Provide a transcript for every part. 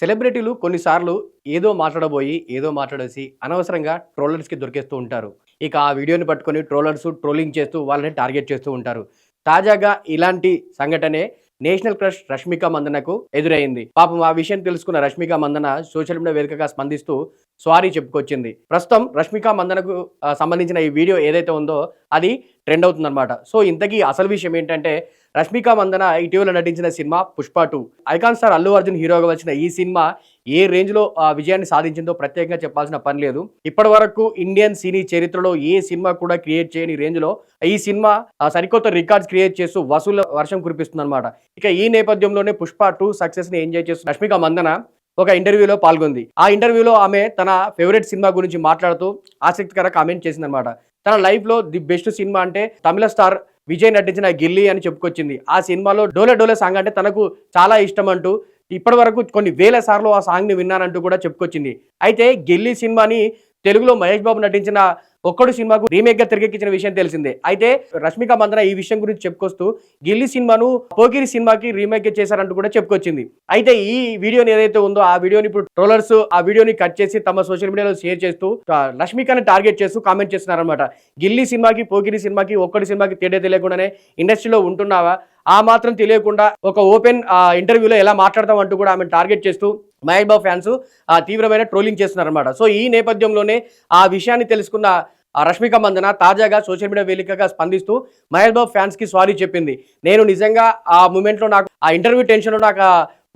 సెలబ్రిటీలు కొన్నిసార్లు ఏదో మాట్లాడబోయి ఏదో మాట్లాడేసి అనవసరంగా ట్రోలర్స్కి దొరికేస్తూ ఉంటారు. ఇక ఆ వీడియోని పట్టుకొని ట్రోలర్స్ ట్రోలింగ్ చేస్తూ వాళ్ళని టార్గెట్ చేస్తూ ఉంటారు. తాజాగా ఇలాంటి సంఘటనే నేషనల్ క్రష్ రష్మిక మందనకు ఎదురైంది. పాపం ఆ విషయం తెలుసుకున్న రష్మిక మందన సోషల్ మీడియా వేదికగా స్పందిస్తూ సారీ చెప్పుకొచ్చింది. ప్రస్తుతం రష్మిక మందనకు సంబంధించిన ఈ వీడియో ఏదైతే ఉందో అది ట్రెండ్ అవుతుందన్నమాట. సో ఇంతకీ అసలు విషయం ఏంటంటే రష్మిక మందన ఇటీవల నటించిన cinema Pushpa two. Icon star Allu Arjun హీరోగా వచ్చిన ఈ సినిమా ఏ రేంజ్లో విజయాన్ని సాధించిందో ప్రత్యేకంగా చెప్పాల్సిన పని లేదు. ఇప్పటి వరకు ఇండియన్ సినీ చరిత్రలో ఏ సినిమా కూడా క్రియేట్ చేయని రేంజ్లో ఈ సినిమా సరికొత్త రికార్డ్స్ క్రియేట్ చేస్తూ వసూల వర్షం కురిపిస్తుంది అనమాట ఇక ఈ నేపథ్యంలోనే పుష్ప టూ సక్సెస్ని ఎంజాయ్ చేస్తూ రష్మిక మందన ఒక ఇంటర్వ్యూలో పాల్గొంది. ఆ ఇంటర్వ్యూలో ఆమె తన ఫేవరెట్ సినిమా గురించి మాట్లాడుతూ ఆసక్తికర కామెంట్ చేసిందనమాట తన లైఫ్లో ది బెస్ట్ సినిమా అంటే తమిళ స్టార్ విజయ్ నటించిన గిల్లీ అని చెప్పుకొచ్చింది. ఆ సినిమాలో డోలే డోలే సాంగ్ అంటే తనకు చాలా ఇష్టం అంటూ ఇప్పటి వరకు కొన్ని వేల సార్లు ఆ సాంగ్ని విన్నానంటూ కూడా చెప్పుకొచ్చింది. అయితే గిల్లీ సినిమాని తెలుగులో మహేష్ బాబు నటించిన ఒక్కడు సినిమాకు రీమేక్గా తెరకెక్కించిన విషయం తెలిసిందే. అయితే రష్మిక మందన ఈ విషయం గురించి చెప్పుకొస్తూ గిల్లీ సినిమాను పోకిరి సినిమాకి రీమేక్ చేశారంటూ కూడా చెప్పుకొచ్చింది. అయితే ఈ వీడియోని ఏదైతే ఉందో ఆ వీడియోని ఇప్పుడు ట్రోలర్స్ ఆ వీడియోని కట్ చేసి తమ సోషల్ మీడియాలో షేర్ చేస్తూ రష్మికని టార్గెట్ చేస్తూ కామెంట్ చేస్తున్నారన్నమాట. గిల్లీ సినిమాకి పోకిరి సినిమాకి ఒక్కడి సినిమాకి తేడా తెలియకుండానే ఇండస్ట్రీలో ఉంటున్నావా? ఆ మాత్రం తెలియకుండా ఒక ఓపెన్ ఇంటర్వ్యూలో ఎలా మాట్లాడతాం అంటూ కూడా ఆమె టార్గెట్ చేస్తూ మహేష్ బాబు ఫ్యాన్స్ తీవ్రమైన ట్రోలింగ్ చేస్తున్నారనమాట సో ఈ నేపథ్యంలోనే ఆ విషయాన్ని తెలుసుకున్న ఆ రష్మిక మందన తాజాగా సోషల్ మీడియా వేలికగా స్పందిస్తూ మహేష్ బాబు ఫ్యాన్స్కి సారీ చెప్పింది. నేను నిజంగా ఆ మూమెంట్లో నాకు ఆ ఇంటర్వ్యూ టెన్షన్లో నాకు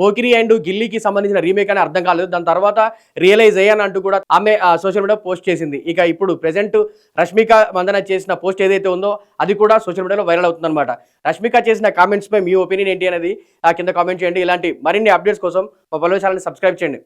పోకిరి అండ్ గిల్లీకి సంబంధించిన రీమేక్ అని అర్థం కాలేదు. దాని తర్వాత రియలైజ్ అయ్యాను అంటూ కూడా ఆమె సోషల్ మీడియా పోస్ట్ చేసింది. ఇక ఇప్పుడు ప్రెసెంట్ రష్మిక మందన చేసిన పోస్ట్ ఏదైతే ఉందో అది కూడా సోషల్ మీడియాలో వైరల్ అవుతుందన్నమాట. రష్మిక చేసిన కామెంట్స్ పై మీ ఒపీనియన్ ఏంటి అనేది ఆ కింద కామెంట్ చేయండి. ఇలాంటి మరిన్ని అప్డేట్స్ కోసం మా పలు ఛానల్ని సబ్స్క్రైబ్ చేయండి.